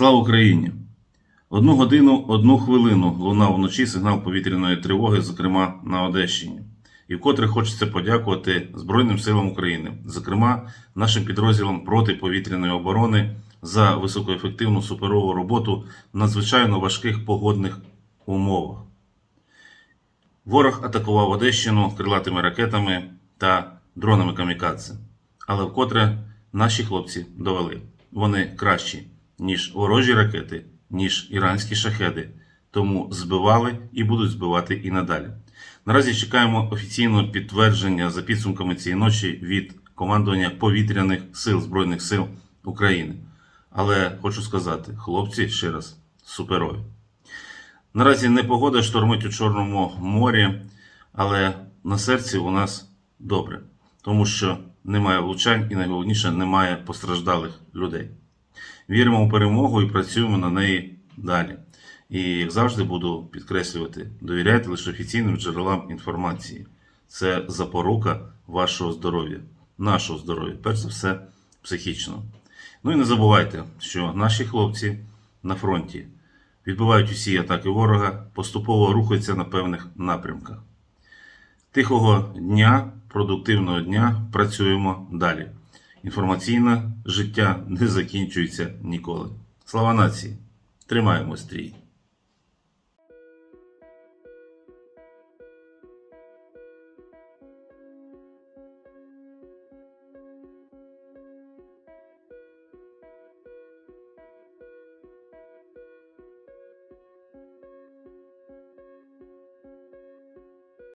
Слава Україні! Одну годину, одну хвилину лунав вночі сигнал повітряної тривоги, зокрема на Одещині. І вкотре хочеться подякувати Збройним силам України, зокрема нашим підрозділам протиповітряної оборони за високоефективну суперову роботу в надзвичайно важких погодних умовах. Ворог атакував Одещину крилатими ракетами та дронами камікадзе. Але вкотре наші хлопці довели, вони кращі, ніж ворожі ракети, ніж іранські шахеди, тому збивали і будуть збивати і надалі. Наразі чекаємо офіційного підтвердження за підсумками цієї ночі від командування повітряних сил Збройних сил України. Але хочу сказати, хлопці ще раз суперові. Наразі непогода штормить у Чорному морі, але на серці у нас добре, тому що немає влучань і найголовніше немає постраждалих людей. Віримо у перемогу і працюємо на неї далі. І як завжди буду підкреслювати, довіряйте лише офіційним джерелам інформації. Це запорука вашого здоров'я, нашого здоров'я, перш за все, психічного. Ну і не забувайте, що наші хлопці на фронті відбивають усі атаки ворога, поступово рухаються на певних напрямках. Тихого дня, продуктивного дня працюємо далі. Інформаційне життя не закінчується ніколи. Слава нації! Тримаємо стрій!